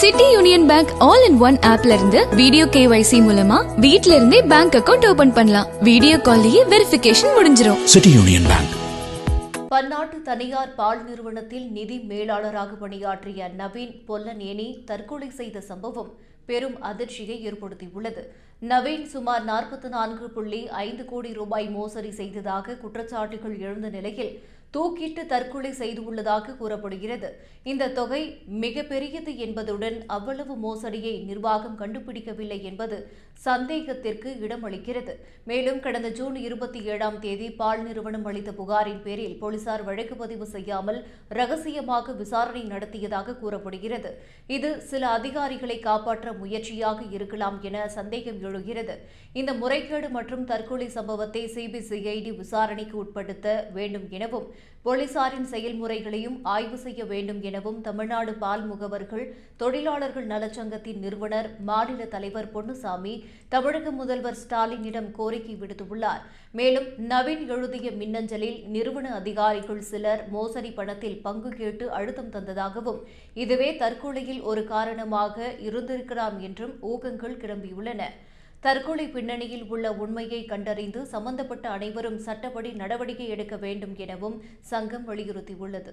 City union bank all in one ஆப்ல இருந்து video KYC மூலமா வீட்ல இருந்தே பேங்க் அக்கவுண்ட் ஓபன் பண்ணலாம். வீடியோ கால்லயே வெரிஃபிகேஷன் முடிஞ்சிரும். City Union Bank. பன்னாட்டு தனியார் பால் நிறுவனத்தில் நிதி மேலாளராக பணியாற்றிய நவீன் பொல்லநேனி தற்கொலை செய்த சம்பவம் பெரும் அதிர்ச்சியை ஏற்படுத்தியுள்ளது. நவீன் சுமார் நாற்பத்தி நான்கு புள்ளி ஐந்து கோடி ரூபாய் மோசடி செய்ததாக குற்றச்சாட்டுகள் எழுந்த நிலையில் தூக்கிட்டு தற்கொலை செய்துள்ளதாக கூறப்படுகிறது. இந்த தொகை மிக பெரியது என்பதுடன் அவ்வளவு மோசடியை நிர்வாகம் கண்டுபிடிக்கவில்லை என்பது சந்தேகத்திற்கு இடமளிக்கிறது. மேலும் கடந்த ஜூன் இருபத்தி ஏழாம் தேதி பால் நிறுவனம் அளித்த புகாரின் பேரில் போலீசார் வழக்கு பதிவு செய்யாமல் ரகசியமாக விசாரணை நடத்தியதாக கூறப்படுகிறது. இது சில அதிகாரிகளை காப்பாற்ற முயற்சியாக இருக்கலாம் என சந்தேகம் எழுகிறது. இந்த முறைகேடு மற்றும் தற்கொலை சம்பவத்தை சிபிசிஐடி விசாரணைக்கு உட்படுத்த வேண்டும் எனவும் போலீசாரின் செயல்முறைகளையும் ஆய்வு செய்ய வேண்டும் எனவும் தமிழ்நாடு பால் முகவர்கள் தொழிலாளர்கள் நலச்சங்கத்தின் நிறுவனர் மாநில தலைவர் பொன்னுசாமி தமிழக முதல்வர் ஸ்டாலினிடம் கோரிக்கை விடுத்துள்ளார். மேலும் நவீன் எழுதிய மின்னஞ்சலில் நிறுவன அதிகாரிகள் சிலர் மோசடி பணத்தில் பங்கு கேட்டு அழுத்தம் தந்ததாகவும் இதுவே தற்கொலையில் ஒரு காரணமாக இருந்திருக்கலாம் என்றும் ஊகங்கள் கிளம்பியுள்ளன. தற்கொலை பின்னணியில் உள்ள உண்மையை கண்டறிந்து சம்பந்தப்பட்ட அனைவரும் சட்டப்படி நடவடிக்கை எடுக்க வேண்டும் எனவும் சங்கம் வலியுறுத்தியுள்ளது.